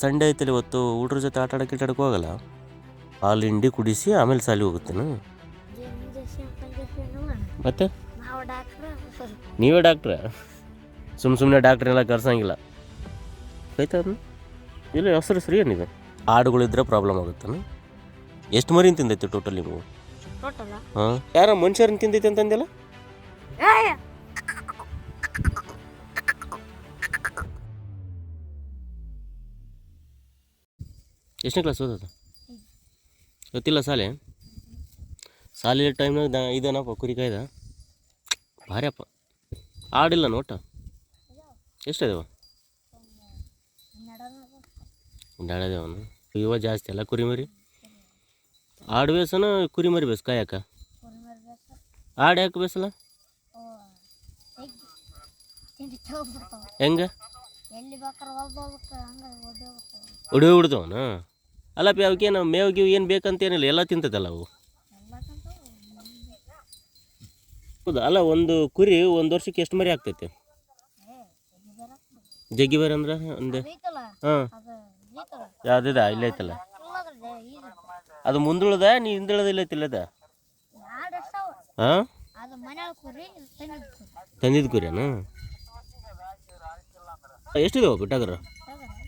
Sunday ಐತಲ್ಲ ಇವತ್ತು ಹುಡ್ರ ಜೊತೆ ಆಟ ಆಡಕ್ಕೆ ಹೋಗಲ್ಲ? ಹಾಲು ಹಿಂಡಿ ಕುಡಿಸಿ ಆಮೇಲೆ ಸಾಲಿ ಹೋಗುತ್ತೇನು? ಮತ್ತೆ? ನಾವು ಡಾಕ್ಟ್ರು? ಸುಮ್ಮ ಸುಮ್ಮನೆ ಡಾಕ್ಟ್ರೆಲ್ಲ ಕರ್ಸಂಗಿಲ್ಲ. ಆಯ್ತಾ ಅದನ್ನ ಇಲ್ಲ ಹೆಸರು ಸರಿ ಏನಿದೆ ಆಡುಗಳಿದ್ರೆ ಪ್ರಾಬ್ಲಮ್ ಆಗುತ್ತಾನೆ? ಎಷ್ಟು ಮರಿನ ತಿಂದೈತೆ ಟೋಟಲ್ ನೀವು? ಹಾಂ? ಯಾರ ಮನುಷ್ಯರನ್ನ ತಿಂದೈತೆ ಅಂತಂದಿಲ್ಲ ಎಷ್ಟನೇ ಕ್ಲಾಸ್ ಓದೋದು ಗೊತ್ತಿಲ್ಲ ಸಾಲೆ ಸಾಲಿ ಟೈಮ್ನಾಗ ದ ಇದೇನಪ್ಪ ಕುರಿ ಕಾಯ್ದ ಭಾರಿ ಅಪ್ಪ. ಆಡಿಲ್ಲ ನೋಟ? ಎಷ್ಟಿದಾವ? ಒಂದೆರಡದೇವನು ಇವ ಜಾಸ್ತಿ ಅಲ್ಲ ಕುರಿಮರಿ ಆಡು ಬೇಸನ ಕುರಿ ಮರಿ ಬೇಸ್ ಕಾಯಕ? ಆಡು ಯಾಕೆ ಬೇಸಲ್ಲ? ಹೆಂಗೆ? ಹೊಡಿ ಬಿಡ್ತಾವನ ಅಲ್ಲಪ್ಪ ಅವಕ್ಕೇನು ಮೇವು ಗೀವು ಏನು ಬೇಕಂತೇನಿಲ್ಲ, ಎಲ್ಲ ತಿಂತದಲ್ಲ ಅವು? ಹೌದು? ಅಲ್ಲ, ಒಂದು ಕುರಿ ಒಂದು ವರ್ಷಕ್ಕೆ ಎಷ್ಟು ಮರಿ ಆಗ್ತೈತೆ? ಜಗ್ಗಿ ಬೇರೆ ಅಂದ್ರೆ ಒಂದು? ಹಾಂ. ಯಾವುದಿದ? ಇಲ್ಲೇ ಐತಲ್ಲ? ಅದು ಮುಂದುಳದ? ನೀ ಹಿಂದುಳದ? ಇಲ್ಲ ಐತಿಲ್ಲದ ಹಾಂ? ತಂದಿದ್ದು ಕುರಿ ತಂದಿದ್ದು ಕುರಿಯನ ಎಷ್ಟಿದಾವ ಬಿಟ್ಟಾಗ್ರ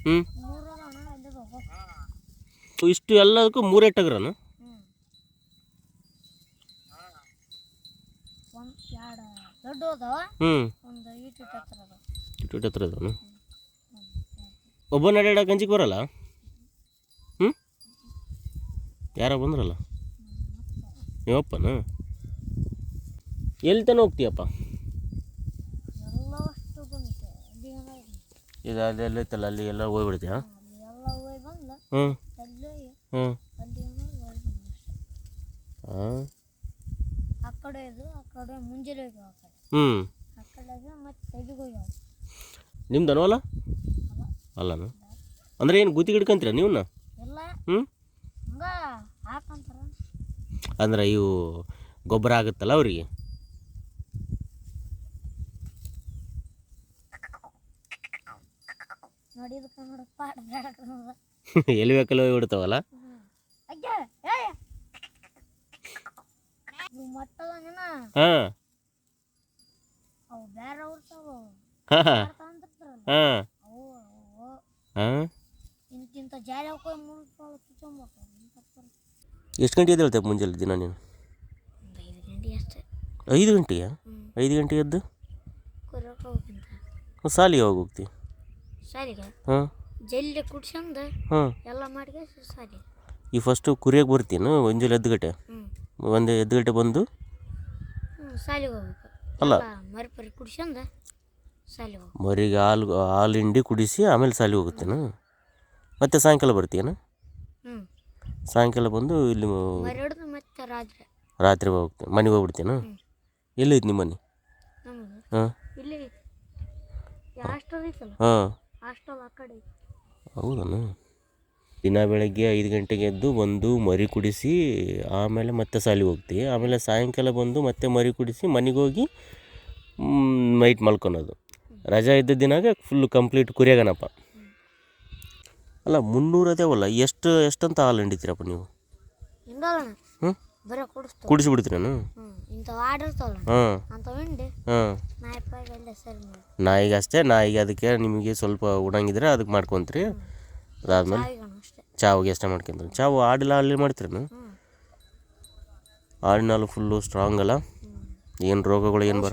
ಹ್ಞೂ ಮೂರು ಅದಾವಣ ಅಲ್ಲಿ ಹೋಗು ಇಷ್ಟು ಎಲ್ಲದಕ್ಕೂ ಮೂರೇ ಟಗ್ರನ? ಹ್ಞೂ ಇಟ್ಟು ಹತ್ರ ಇದಾವನು ಒಬ್ಬ ನಡೆಯಡ ಗಂಜಿಗೆ ಬರಲ್ಲ? ಹ್ಞೂ ಯಾರೋ ಬಂದ್ರಲ್ಲ? ನೀವಪ್ಪನ ಎಲ್ಲಿ ತನಕ ಹೋಗ್ತೀಯಪ್ಪ? ಇದು ಅಲ್ಲಿ ಐತಲ್ಲ ಅಲ್ಲಿ ಎಲ್ಲ ಹೋಗ್ಬಿಡ್ತೀಯಾ? ಹ್ಞೂ ಹ್ಞೂ. ಹೋಗಿ ಹಾಂ ಆ ಕಡೆ ಇದು ಆ ಕಡೆ ಮುಂಜಾನೆ ಹೋಗ್ಯಾವ ಆ ಕಡೆ. ಹ್ಞೂ. ಆ ಕಡೆಗೆ ಮತ್ತೆ ತೆಗಿಗೆ ಹೋಗ್ಯಾವ ನಿಮ್ದು ಅಲ್ಲ ಅಲ್ಲನ ಅಂದ್ರೆ ಏನು ಗುತ್ತಿಗೆ ಹಿಡ್ಕಂತೀರ ನೀವನ್ನ ಎಲ್ಲ ಹ್ಞೂ. ಹಂಗ ಹಾಕಂತಾರ. ಅಂದ್ರೆ ಇವು ಗೊಬ್ಬರ ಆಗುತ್ತಲ್ಲ ಅವರಿಗೆ? ನೋಡಿ ಎಲ್ಲಿ ಬೇಕಲ್ಲ ಹೋಗ್ಬಿಡ್ತಾವಲ್ಲ ಅಜ್ಜ ಎಷ್ಟು ಗಂಟೆ ಎದ್ದೇಳ್ತೆ ಮುಂಜಾನೆ ದಿನ ನೀನು? ಐದು ಗಂಟೆಯಾ? ಐದು ಗಂಟೆ ಎದ್ದು? ಸಾಲಿಗೆ ಯಾವಾಗ ಹೋಗ್ತಿ? ಹಾಂ. ಜಲ್ದಿ ಕುಡ್ಸಂದು ಹಾಂ. ಎಲ್ಲ ಮಾಡಿಗೆ ಸರಿ ಈ ಫಸ್ಟು ಕುರಿಯಾಗಿ ಬರ್ತೀನಿ ಒಂಜಲ್ ಎದ್ದುಗಟ್ಟೆ ಗಂಟೆ ಒಂದು ಎದ್ದುಗಟ್ಟೆ ಬಂದು ಹೋಗ್ಬೇಕು. ಅಲ್ಲ. ಮರಿ ಪರಿ ಕುಡ್ಸಂದು ಶಾಲಿಗೆ ಹೋಗ್ಬೇಕು. ಮರಿಗೆ ಹಾಲು ಹಾಲು ಹಿಂಡಿ ಕುಡಿಸಿ ಆಮೇಲೆ ಸಾಲಿ ಹೋಗುತ್ತೇನು? ಮತ್ತೆ ಸಾಯಂಕಾಲ ಬರ್ತೀಯನ? ಹ್ಞೂ ಸಾಯಂಕಾಲ ಬಂದು ಇಲ್ಲಿ ಮ- ಮರಿ ಹಿಡ್ದು ಮತ್ತೆ ರಾತ್ರಿ. ರಾತ್ರಿ ಹೋಗ್ತೀನಿ ಮನೆಗೆ ಹೋಗ್ಬಿಡ್ತೀನ ಹ್ಞೂ. ಎಲ್ಲೈತೆ ನಿಮ್ಮ ಮನೆ ಹಾಂ. ಇಲ್ಲಿ ಹಾಸ್ಟೆಲ್ ಐತಲ್ಲ? ಹಾಂ. ಹಾಸ್ಟೆಲ್ ಆ ಕಡೆ ಐತಿ. ದಿನ ಬೆಳಗ್ಗೆ ಐದು ಗಂಟೆಗೆ ಎದ್ದು ಬಂದು ಮರಿ ಕುಡಿಸಿ ಆಮೇಲೆ ಮತ್ತೆ ಸಾಲಿ ಹೋಗ್ತೀವಿ. ಆಮೇಲೆ ಸಾಯಂಕಾಲ ಬಂದು ಮತ್ತೆ ಮರಿ ಕುಡಿಸಿ ಮನೆಗೆ ಹೋಗಿ ನೈಟ್ ಮಲ್ಕೊಳೋದು. ರಜಾ ಇದ್ದ ದಿನಾಗ ಫುಲ್ ಕಂಪ್ಲೀಟ್ ಕುರಿಯಾಗನಪ್ಪ. ಅಲ್ಲ ಮುನ್ನೂರು ಅದೇವಲ್ಲ ಎಷ್ಟು ಎಷ್ಟಂತ ಹಾಲು ಹಿಂಡಿತೀರಪ್ಪ ನೀವು? ಹ್ಞೂ ಬರೀ ಕುಡಿಸ್ತಾವ. ಕುಡಿಸಿ ಬಿಡ್ತೀರೇನು ಹ್ಞೂ ಹಾಂ. ನಾಯಿಗೆ ಅಷ್ಟೇ ನಾಯಿಗೆ ಅದಕ್ಕೆ ನಿಮಗೆ ಸ್ವಲ್ಪ ಉಣಂಗಿದ್ರೆ ಅದಕ್ಕೆ ಮಾಡ್ಕೊತೀರಿ. ಅದಾದ್ಮೇಲೆ ಚಾವಿಗೆ ಅಷ್ಟೇ ಮಾಡ್ಕೊಂತೀರಿ. ಚಾವು ಆಡಿಲ್ಲ ಅಲ್ಲಿ ಮಾಡ್ತೀರೇನು ಆಡಿನಲ್ಲಿ ಆಡಿನ ಹಾಲು ಫುಲ್ಲು ಸ್ಟ್ರಾಂಗ್ ಅಲ್ಲ. ಏನು ರೋಗಗಳು ಏನು ಬರ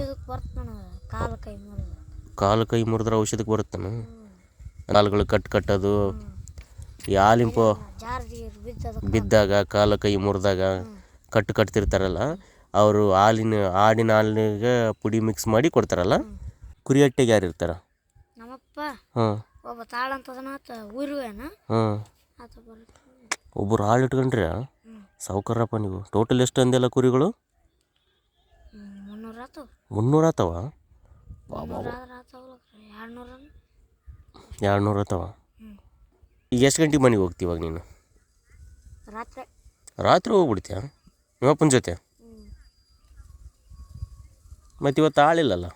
ಕಾಲು ಕೈ ಮುರಿದ್ರೆ ಔಷಧಕ್ಕೆ ಬರುತ್ತಾನೆ ಕಾಲುಗಳು ಕಟ್ ಕಟ್ಟೋದು. ಈ ಹಾಲಿಂಪು ಬಿದ್ದಾಗ ಕಾಲು ಕೈ ಮುರಿದಾಗ ಕಟ್ಟು ಕಟ್ತಿರ್ತಾರಲ್ಲ ಅವರು ಹಾಲಿನ ಆಡಿನ ಹಾಲಿಗೆ ಪುಡಿ ಮಿಕ್ಸ್ ಮಾಡಿ ಕೊಡ್ತಾರಲ್ಲ ಕುರಿ ಹಟ್ಟೆಗೆ ಯಾರು ಇರ್ತಾರ ನಮ್ಮಪ್ಪ ಹಾಂ. ಒಬ್ಬರು ಹಾಲು ಇಟ್ಕೊಂಡ್ರೆ ಸೌಕರ್ಯಪ್ಪ ಸಾವುಕಾರಪ್ಪ ನೀವು. ಟೋಟಲ್ ಎಷ್ಟು ಅಂದೆಲ್ಲ ಕುರಿಗಳು? ಮುನ್ನೂರು ಆತವ. ಎರಡು ನೂರ ಆತವ ಈಗ ಎಷ್ಟು ಗಂಟೆಗೆ ಮನೆಗೆ ಹೋಗ್ತಿ ಇವಾಗ ನೀನು? ರಾತ್ರಿ. ಹೋಗ್ಬಿಡ್ತೀಯ? ನಿಮ್ಮಪ್ಪನ ಜೊತೆ? ಮತ್ತೆ ಇವತ್ತು ಆಳಿಲ್ಲಲ್ಲ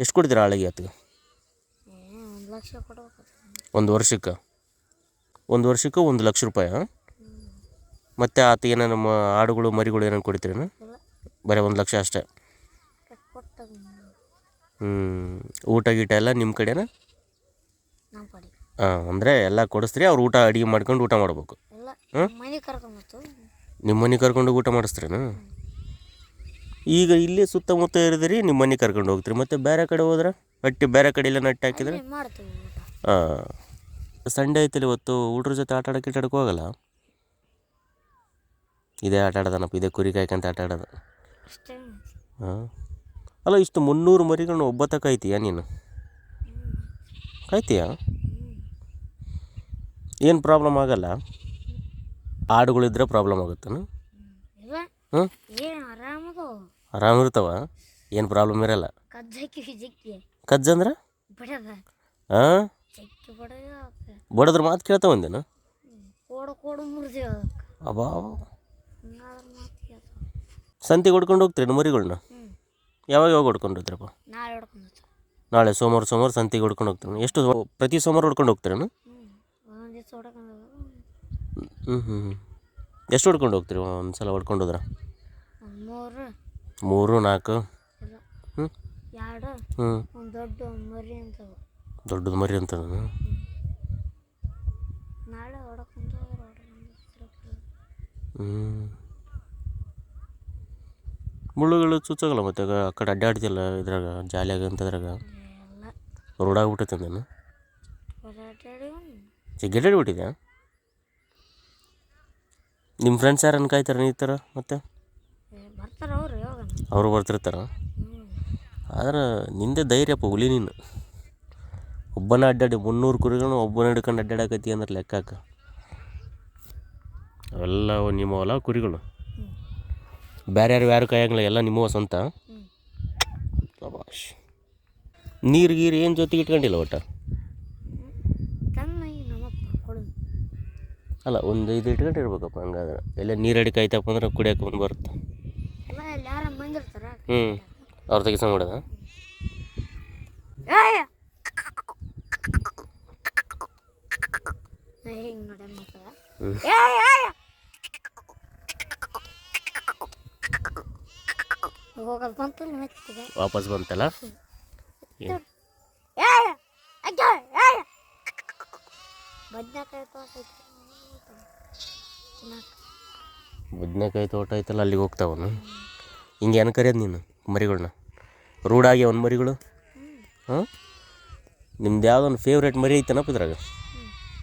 ಎಷ್ಟು ಕೊಡ್ತೀರಾ ಆಳಿಗೆ ಆತಗೆ ಒಂದು ಲಕ್ಷ ಕೊಡ್ಬೇಕು. ಒಂದು ವರ್ಷಕ್ಕೆ? ಒಂದು ವರ್ಷಕ್ಕೆ ಒಂದು ಲಕ್ಷ ರೂಪಾಯಿ ಮತ್ತು ಆತ ಏನೋ ನಮ್ಮ ಆಡುಗಳು ಮರಿಗಳು ಏನೇನು ಕೊಡ್ತೀರೇನು? ಬರೀ ಒಂದು ಲಕ್ಷ ಅಷ್ಟೇ. ಹ್ಞೂ ಊಟ ಗೀಟ ಎಲ್ಲ ನಿಮ್ಮ ಕಡೆನಾ? ಹಾಂ ಅಂದರೆ ಎಲ್ಲ ಕೊಡಿಸ್ತೀರಿ ಅವ್ರು ಊಟ ಅಡುಗೆ ಮಾಡ್ಕೊಂಡು ಊಟ ಮಾಡ್ಬೇಕು. ಹಾಂ ನಿಮ್ಮ ಮನೆ ಕರ್ಕೊಂಡು ಊಟ ಮಾಡಿಸ್ತೀರೇನು? ಈಗ ಇಲ್ಲಿ ಸುತ್ತಮುತ್ತ ಇರಿದ್ರಿ ನಿಮ್ಮ ಮನೆ ಕರ್ಕೊಂಡು ಹೋಗ್ತೀರಿ ಮತ್ತು ಬೇರೆ ಕಡೆ ಹೋದ್ರೆ? ಹಟ್ಟಿ ಬೇರೆ ಕಡೆ ಎಲ್ಲ ನಟ್ಟಿ ಹಾಕಿದ್ರೆ? ಹಾಂ. ಸಂಡೇ ಐತಲ್ಲಿ ಇವತ್ತು ಹುಡ್ರ ಜೊತೆ ಆಟ ಆಡೋಕೆ ಆಟಾಡಕ್ಕೆ ಹೋಗಲ್ಲ. ಇದೇ ಆಟ ಆಡೋದನಪ್ಪ ಇದೇ ಕುರಿ ಕಾಯ್ಕಂತ ಆಟ ಆಡೋದು. ಹಾಂ? ಅಲ್ಲ ಇಷ್ಟು ಮುನ್ನೂರು ಮರಿಗಳನ್ನ ಒಬ್ಬತ್ತ ಕಾಯ್ತೀಯಾ ನೀನು? ಕಾಯ್ತೀಯಾ? ಏನು ಪ್ರಾಬ್ಲಮ್ ಆಗಲ್ಲ? ಆಡುಗಳಿದ್ರೆ ಪ್ರಾಬ್ಲಮ್ ಆಗುತ್ತೇನು? ಆರಾಮ ಇರ್ತಾವ ಏನು ಆರಾಮದು? ಆರಾಮಿರ್ತಾವ ಏನು ಪ್ರಾಬ್ಲಮ್ ಇರಲ್ಲ. ಕಜ್ಜಂದ್ರೆ? ಹಾಂ? ಬಿಡದ ಬಡದ್ರ ಮಾತು ಕೇಳ್ತಾ ಒಂದೇನ ಮುರಿದೇವ ಮಾತು ಸಂತಿಗೆ ಹೊಡ್ಕೊಂಡು ಹೋಗ್ತೀರಿ ಮರಿಗಳನ್ನ ಯಾವಾಗ ಯಾವಾಗ ಹೊಡ್ಕೊಂಡು ಹೋಗ್ತೀರಪ್ಪ? ನಾಳೆ ಹೊಡ್ಕೊಂಡು ನಾಳೆ ಸೋಮವಾರ ಸೋಮವಾರ ಸಂತಿಗೆ ಹೊಡ್ಕೊಂಡು ಹೋಗ್ತೀರಿ ಎಷ್ಟು ಪ್ರತಿ ಸೋಮವಾರ ಹೊಡ್ಕೊಂಡು ಹೋಗ್ತೀರೇನು? ಹ್ಞೂ ಹ್ಞೂ ಎಷ್ಟು ಹೊಡ್ಕೊಂಡು ಹೋಗ್ತೀರಿ ಒಂದು ಸಲ ಹೊಡ್ಕೊಂಡು ಹೋದ್ರ? ಮೂರು. ಮೂರು ನಾಲ್ಕು. ಹ್ಞೂ ಎರಡು. ಹ್ಞೂ ದೊಡ್ಡ ಮರಿ ಅಂತವು. ದೊಡ್ಡದು ಮರಿ ಅಂತ ಹ್ಞೂ ಮುಳ್ಳುಗಳು ಚುಚ್ಚಾಗಲ್ಲ ಮತ್ತೆ ಆ ಕಡೆ ಅಡ್ಡಾಡ್ತಿಲ್ಲ ಇದ್ರಾಗ ಜಾಲಿಯಾಗ ಅಂತದ್ರಾಗ? ರೋಡಾಗ್ಬಿಟ್ಟೈತೆ ನಾನು ಗೆಡ್ಡಾಡ್ಬಿಟ್ಟಿದೆ ನಿಮ್ಮ ಫ್ರೆಂಡ್ಸ್ ಯಾರನ್ನು ಕಾಯ್ತಾರೆ ನೀ ಥರ ಮತ್ತೆ? ಅವರು ಬರ್ತಿರ್ತಾರ? ಆದ್ರೆ ನಿಂದೆ ಧೈರ್ಯಪ್ಪ ಹುಲಿ ನೀನು. ಒಬ್ಬನ ಅಡ್ಡಾಡಿ ಮುನ್ನೂರು ಕುರಿಗಳನ್ನ ಒಬ್ಬನ ಹಿಡ್ಕೊಂಡು ಅಡ್ಡಾಡಕತ್ತಿ ಅಂದ್ರೆ ಲೆಕ್ಕಕ್ಕ ಅವೆಲ್ಲ ಅವು ನಿಮ್ಮ ಹೊಲ ಕುರಿಗಳು. ಬೇರೆ ಯಾರು ಯಾರು ಕಾಯಂಗಿಲ್ಲ ಎಲ್ಲ ನಿಮ್ಮವ ಸ್ವಂತ. ನೀರು ಗೀರು ಏನು ಜೊತೆಗೆ ಇಟ್ಕೊಂಡಿಲ್ಲ ಒಟ್ಟ? ಅಲ್ಲ ಒಂದು ಇದು ಇಟ್ಕೊಂಡಿರ್ಬೇಕಪ್ಪ ಹಂಗಾದ್ರೆ. ಎಲ್ಲ ನೀರು ಅಡಿಕೆ ಆಯ್ತಪ್ಪ ಅಂದ್ರೆ ಕುಡಿಯೋಕೆ ಬಂದು ಬರುತ್ತೆ. ಹ್ಞೂ ಅವ್ರ ತೆಗೆಸ ಮಾಡೋದ ಹಿಂಗೆ ವಾಪಸ್ ಬಂತಲ್ಲ? ಬದ್ನೆಕಾಯಿ ಬದನೆಕಾಯಿ ತೋಟ ಐತಲ್ಲ, ಅಲ್ಲಿಗೆ ಹೋಗ್ತಾವನು ಹಿಂಗೆ ಏನು ಕರೆಯೋದು ನೀನು ಮರಿಗಳನ್ನ ರೂಢಾಗಿ ಒಂದು ಮರಿಗಳು? ಹಾಂ ನಿಮ್ದು ಯಾವುದೊಂದು ಫೇವ್ರೇಟ್ ಮರಿ ಐತನಪ್ಪ ಇದ್ರಾಗ?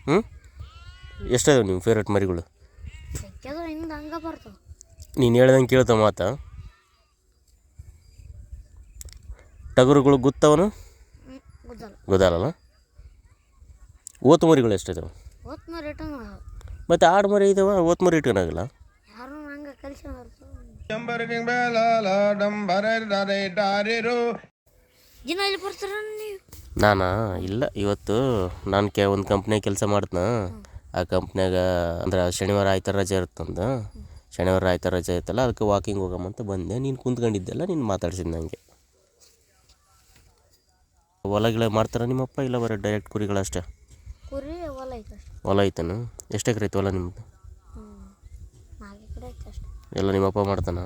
ಹ್ಞೂ ಎಷ್ಟಿದಾವೆ ನಿಮ್ಮ ಫೇವ್ರೇಟ್ ಮರಿಗಳು? ನೀನು ಹೇಳ್ದಂಗೆ ಕೇಳ್ತಾವ ಮಾತಾ. ಟಗರುಗಳು ಗೊತ್ತವನು? ಗೊತ್ತಲ್ಲ ಓತ್ ಮರಿಗಳು ಎಷ್ಟಿದಾವೆ ಮತ್ತೆ ಆಡು ಮರಿ ಇದಾವ ಓತ್ ಮರಿ ಇಟ್ಕೊಂಡಾಗಲ್ಲ ನಾನಾ? ಇಲ್ಲ ಇವತ್ತು ನಾನು ಕೆ ಒಂದು ಕಂಪ್ನಿಯಾಗ ಕೆಲಸ ಮಾಡ್ತನ. ಆ ಕಂಪ್ನ್ಯಾಗ ಅಂದ್ರೆ ಶನಿವಾರ ಆಯ್ತಾರ ರಜೆ ಇರ್ತಂದು ಶನಿವಾರ ಆಯ್ತಾರ ರಜೆ ಇತ್ತಲ್ಲ ಅದಕ್ಕೆ ವಾಕಿಂಗ್ ಹೋಗಮ್ಮಂತ ಬಂದೆ. ನೀನು ಕುಂತ್ಕೊಂಡಿದ್ದೆಲ್ಲ ನೀನು ಮಾತಾಡ್ಸಿದ್ದು ನನಗೆ ಹೊಲಗಳ ಮಾಡ್ತಾರ ನಿಮ್ಮಪ್ಪ ಇಲ್ಲ ಬರೀ ಡೈರೆಕ್ಟ್ ಕುರಿಗಳಷ್ಟೇ ಕುರಿ ಹೊಲ ಐತೆ ಹೊಲ ಐತನು? ಎಷ್ಟು ಎಕರೆ ಐತೆ ಹೊಲ ನಿಮ್ಮದು ಎಲ್ಲ ನಿಮ್ಮಪ್ಪ ಮಾಡ್ತಾನ?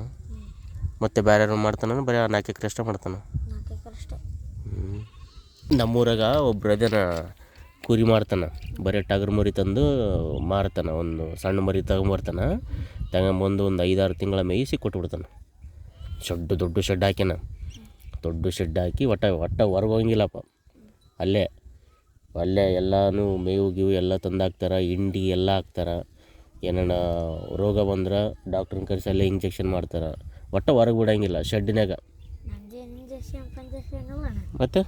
ಮತ್ತೆ ಬೇರೆ ಮಾಡ್ತಾನ ಬರೀ ಆ ನಾಲ್ಕು ಎಕರೆ ಅಷ್ಟೇ ಮಾಡ್ತಾನ. ನಮ್ಮೂರಾಗ ಒಬ್ರು ಅದನ್ನ ಕುರಿ ಮಾರ್ತಾನೆ. ಬರೀ ಟಗರು ಮರಿ ತಂದು ಮಾರ್ತಾನೆ. ಒಂದು ಸಣ್ಣ ಮರಿ ತಗೊಂಬರ್ತಾನೆ ತಗೊಂಬಂದು ಒಂದು ಐದಾರು ತಿಂಗಳ ಮೇಯಿಸಿ ಕೊಟ್ಬಿಡ್ತಾನೆ. ಶೆಡ್ಡು ದೊಡ್ಡ ಶೆಡ್ ಹಾಕ್ಯಾನ. ದೊಡ್ಡ ಶೆಡ್ ಹಾಕಿ ಒಟ್ಟ ಒಟ್ಟ ಹೊರಗೆ ಹೋಗಂಗಿಲ್ಲಪ್ಪ ಅಲ್ಲೇ ಅಲ್ಲೇ ಎಲ್ಲನೂ ಮೇವು ಗೀವು ಎಲ್ಲ ತಂದು ಹಾಕ್ತಾರೆ ಹಿಂಡಿ ಎಲ್ಲ ಹಾಕ್ತಾರೆ. ಏನೇನ ರೋಗ ಬಂದ್ರೆ ಡಾಕ್ಟ್ರನ್ನ ಕರೆಸಿ ಅಲ್ಲೇ ಇಂಜೆಕ್ಷನ್ ಮಾಡ್ತಾರೆ. ಒಟ್ಟ ಹೊರಗೆ ಬಿಡೋಂಗಿಲ್ಲ ಶೆಡ್ನ್ಯಾಗ. ಮತ್ತೆ?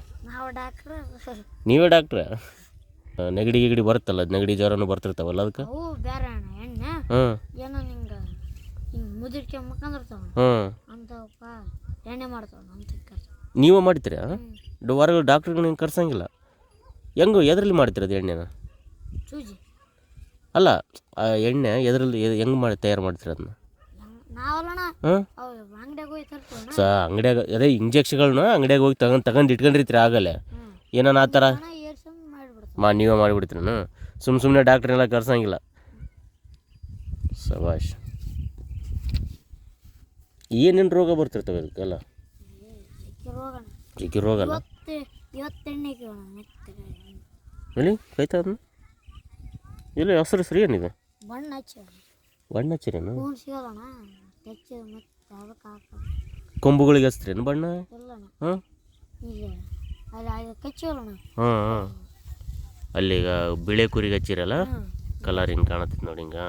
ನೀವೇ ಡಾಕ್ಟ್ರ? ನೆಗಡಿ ಗಿಗಡಿ ಬರುತ್ತಲ್ಲ ನೆಗಡಿ ಜ್ವರನೂ ಬರ್ತಿರ್ತಾವಲ್ಲ ಅದಕ್ಕೆ? ಅವು ಬೇರೆ ಅಣ್ಣ ಎಣ್ಣೆ? ಹ್ಞೂ ಏನೋ ನಿಂಗೆ ಹಿಂಗೆ ಮುದುರ್ಕೆ ಮಕ್ಕಂದಿರ್ತಾವ ಹ್ಞೂ ಅಂಥವಪ್ಪ ಎಣ್ಣೆ ಮಾಡ್ತಾವ ನಮ್ಮ ತಿಕ್ಕ ನೀವೇ ಮಾಡ್ತೀರಾ? ಹೊರಗೆ ಡಾಕ್ಟ್ರಿಗೆ ನೀವು ಕರ್ಸಂಗಿಲ್ಲ? ಹೆಂಗು ಎದ್ರಲ್ಲಿ ಮಾಡ್ತೀರ ಅದು ಎಣ್ಣೆನ? ಅಲ್ಲ ಆ ಎಣ್ಣೆ ಎದ್ರಲ್ಲಿ ಹೆಂಗೆ ಮಾಡಿ ತಯಾರು ಮಾಡ್ತೀರ ಅದನ್ನ? ಹೆಂಗ್- ನಾವಲ್ಲಣ್ಣ ಹಾಂ? ಅವು ಅಂಗಡಿಯಾಗ ಹೋಗಿ ತರ್ತೀವಣ್ಣ. ಸ ಅಂಗಡಿಯಾಗ ಅದೇ ಇಂಜೆಕ್ಷನ್ಗಳನ್ನ ಅಂಗಡಿಯಾಗ ಹೋಗಿ ತಗೊಂಡು ತಗೊಂಡು ಇಟ್ಕೊಂಡಿರ್ತೀರ ಆಗಲ್ಲೇ ಏನಾರ ಏನಾನ ಆ ಥರ ಮಾ ನೀವೇ ಮಾಡಿಬಿಡ್ತೀರೇನು ಸುಮ್ಮ ಸುಮ್ಮನೆ ಡಾಕ್ಟ್ರನ್ನೆಲ್ಲ ಕರ್ಸಂಗಿಲ್ಲ. ಸಭಾಷ್ ಏನೇನು ರೋಗ ಬರ್ತಿರ್ತವೆ ಅದಕ್ಕೆಲ್ಲ? ಈಗ ರೋಗ ಅಲ್ಲ ಎಲ್ಲಿ? ಕೈತಾ ಅದನ್ನ? ಇಲ್ಲ ಹೆಸರು ಸರಿ ಏನಿದೆ? ಬಣ್ಣ ಹಚ್ಚಿ ಬಣ್ಣ ಹಚ್ಚಿರೇನು? ಕೊಂಬುಗಳಿಗೆ ಹಚ್ತೀರೇನು ಬಣ್ಣ? ಹಾಂ? ಹಾಂ ಹಾಂ. ಅಲ್ಲಿ ಈಗ ಬಿಳೆ ಕುರಿಗೆ ಹಚ್ಚಿರಲ್ಲ? ಕಲರ್ ಹಿಂಗೆ ಕಾಣತ್ತೈತೆ ನೋಡಿ ಹಿಂಗೆ.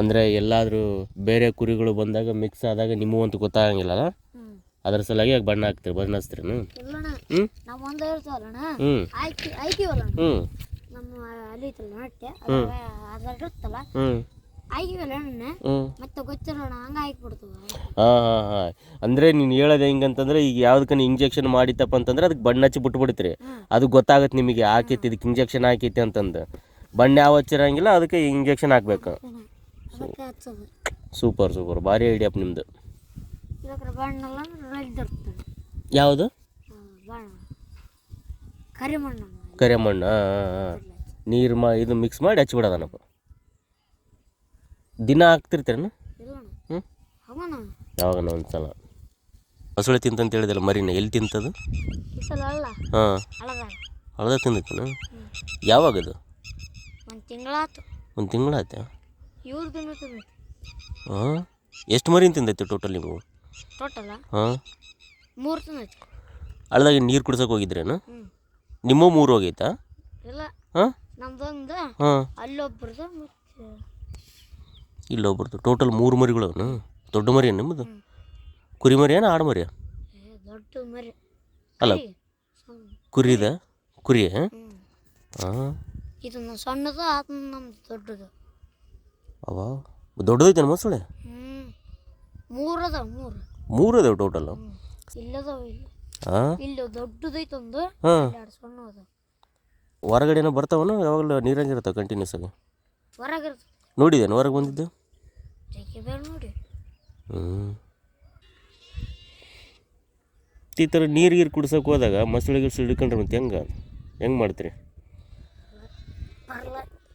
ಅಂದರೆ ಎಲ್ಲಾದರೂ ಬೇರೆ ಕುರಿಗಳು ಬಂದಾಗ ಮಿಕ್ಸ್ ಆದಾಗ ನಿಮಗೂ ಅಂತ ಗೊತ್ತಾಗಂಗಿಲ್ಲಲ್ಲ? ಅದರ ಸಲುವಾಗಿ ಯಾಕೆ ಬಣ್ಣ ಹಾಕ್ತೀರಿ ಬಣ್ಣ ಹಚ್ತೀರೇನು? ಹ್ಞೂ ಹ್ಞೂ ಹಾಂ ಹಾಂ ಹಾಂ. ಅಂದರೆ ನೀನು ಹೇಳೋದು ಹೆಂಗಂತಂದ್ರೆ ಈಗ ಯಾವ್ದಕ್ಕನ ಇಂಜೆಕ್ಷನ್ ಮಾಡಿತ್ತಪ್ಪ ಅಂತಂದ್ರೆ ಅದಕ್ಕೆ ಬಣ್ಣ ಹಚ್ಚಿ ಬಿಟ್ಬಿಡ್ತೀರಿ. ಅದು ಗೊತ್ತಾಗುತ್ತೆ ನಿಮಗೆ ಹಾಕೈತಿ ಇದಕ್ಕೆ ಇಂಜೆಕ್ಷನ್ ಹಾಕೈತಿ ಅಂತಂದು. ಬಣ್ಣ ಯಾವ ಹಚ್ಚಿರಂಗಿಲ್ಲ ಅದಕ್ಕೆ ಇಂಜೆಕ್ಷನ್ ಹಾಕ್ಬೇಕು. Super super. ಭಾರಿ ಐಡಿಯಪ್ಪ ನಿಮ್ಮದು ಇರ್ತದೆ. ಯಾವುದು? ಬಣ್ಣ. ಕರಿ ಮಣ್ಣು ಕರೆ ಮಣ್ಣು ಹಾಂ. ಹಾಂ. ನೀರು ಮಾ ಇದು ಮಿಕ್ಸ್ ಮಾಡಿ ಹಚ್ಬಿಡೋದನಪ್ಪ ದಿನ ಹಾಕ್ತಿರ್ತೀರನ ಇಲ್ಲಣ್ಣ ಹ್ಞೂ ಯಾವಾಗ ಯಾವಾಗನ ಒಂದು ಸಲ ಮೊಸಳೆ ತಿಂತಂತ ಹೇಳಿದಲ್ಲ ಮರಿನ ಎಲ್ಲಿ ತಿಂತದು? ಹಾಂ. ಹಳದ ಯಾವಾಗ ಯಾವಾಗದು? ಒಂದು ಒಂದು ತಿಂಗಳಾಯ್ತಾ ತಿಂದೈತಿ ಹಾಂ? ಎಷ್ಟು ಮರಿ ತಿಂದೈತೆ ಟೋಟಲ್ ನೀವು? ಟೋಟಲ್ ಹಾಂ. ಮೂರು ತಿಂದೈತಿ. ಹಳದಾಗ ನೀರು ಕುಡ್ಸೋಕೆ ಹೋಗಿದ್ರೇನು? ನಿಮ್ಮ ಮೂರು ಹೋಗೈತಾ? ಇಲ್ಲ. ಹಾಂ? ನಮ್ದೊಂದು ಹಾಂ. ಅಲ್ಲೊಬ್ರದ್ದು ಮತ್ತೆ ಇಲ್ಲೊಬ್ರದ್ದು ಟೋಟಲ್ ಮೂರು ಮರಿಗಳವನು ದೊಡ್ಡ ಮರಿ ನಿಮ್ಮದು ಕುರಿ ಮರಿಯಾ ಆಡು ಮರಿಯ ಅಲ್ಲ. ಕುರಿದ ಕುರಿ ಹಾಂ? ಇದು ಸಣ್ಣದು ಅದನ್ನ ನಮ್ದು ದೊಡ್ಡದು. ಅವ? ದೊಡ್ಡದೈತೆ ಮೊಸಳೆ? ಹ್ಞೂ ಮೂರು ಅದಾವ ಮೂರು. ಮೂರು ಅದಾವ ಟೋಟಲ್ ಇಲ್ಲದಾವ ಇಲ್ಲಿ. ಇಲ್ಲಿ ದೊಡ್ಡದೈತೆ ಒಂದು ಸಣ್ಣ ಹೊರಗಡೆನ ಬರ್ತಾವನು? ಯಾವಾಗಲೂ ನೀರಂಗಿರ್ತಾವೆ ಕಂಟಿನ್ಯೂಸ್ ಆಗಿ? ಹೊರಗಿರ್ತದೆ ನೋಡಿದ್ದೇನೆ ಹೊರಗೆ ಬಂದಿದ್ದು? ಹ್ಞೂ ಈ ಥರ ನೀರು ಗೀರು ಕುಡ್ಸೋಕೆ ಹೋದಾಗ ಮೊಸಳೆ ಗಿಡ ಹಿಡ್ಕೊಂಡ್ರೆ ಮತ್ತೆ ಹೆಂಗೆ? ಹೆಂಗೆ ಮಾಡ್ತೀರಿ?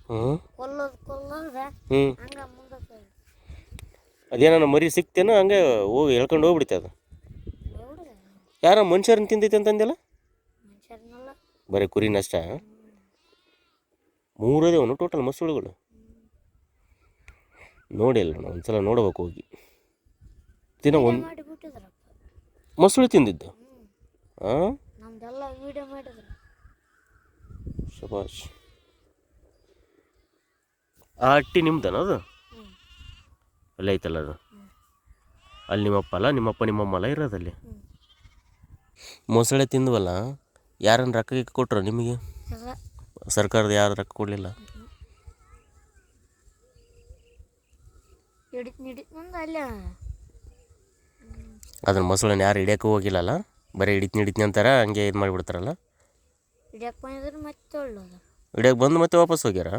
ಹ್ಞೂ ಹ್ಞೂ ಅದೇನ ಮರಿ ಸಿಕ್ತೇನೋ ಹಂಗೆ ಹೋಗಿ ಹೇಳ್ಕೊಂಡು ಹೋಗ್ಬಿಡ್ತೆ ಅದು. ಯಾರೋ ಯಾರ ಮನುಷ್ಯರನ್ನ ತಿಂದೈತೆ ಅಂತಂದಿಲ್ಲ? ಬರೀ ಕುರಿನಷ್ಟ? ಒಂದು ಟೋಟಲ್ ಮೊಸಳೆಗಳು. ನೋಡಿಲ್ಲ ನಾನು ಒಂದ್ಸಲ ನೋಡ್ಬೇಕು ಹೋಗಿ. ದಿನ ಒಂದು ಮೊಸಳೆ ತಿಂದಿದ್ದು? ಹಾಂ ಶಬಾಷ್. ಆ ಹಟ್ಟಿ ನಿಮ್ದನ ಅದು? ಅಲ್ಲೇ ಐತಲ್ಲ ಅದು? ಅಲ್ಲಿ ನಿಮ್ಮಪ್ಪ ಅಲ್ಲ? ನಿಮ್ಮಪ್ಪ ನಿಮ್ಮಮ್ಮ ಅಲ್ಲ ಇರೋದಲ್ಲಿ ಮೊಸಳೆ ತಿಂದ್ವಲ್ಲ ಯಾರನ್ನ ರೊಕ್ಕ ಕೊಟ್ಟರು ಕೊಟ್ರು ನಿಮಗೆ? ಸರ್ಕಾರದ ಯಾರು ರೊಕ್ಕ ಕೊಡಲಿಲ್ಲ? ಹಿಡಿತ್ ಹಿಡಿತ್ ಅದನ್ನ ಮೊಸಳನ್ನ ಯಾರು ಹಿಡಿಯಕ್ಕೆ ಹೋಗಿಲ್ಲಲ್ಲ? ಬರೀ ಹಿಡಿತ್ನಿ ಹಿಡಿತ್ನಿ ಅಂತಾರ ಹಂಗೆ ಇದು ಮಾಡಿಬಿಡ್ತಾರಲ್ಲ ಹಿಡಿಯಕ್ಕೆ ಬಂದ್ರೆ ಮತ್ತೆ ಒಳ್ಳೋದು. ಹಿಡಿಯೋಕೆ ಬಂದು ಮತ್ತೆ ವಾಪಸ್ ಹೋಗ್ಯಾರ?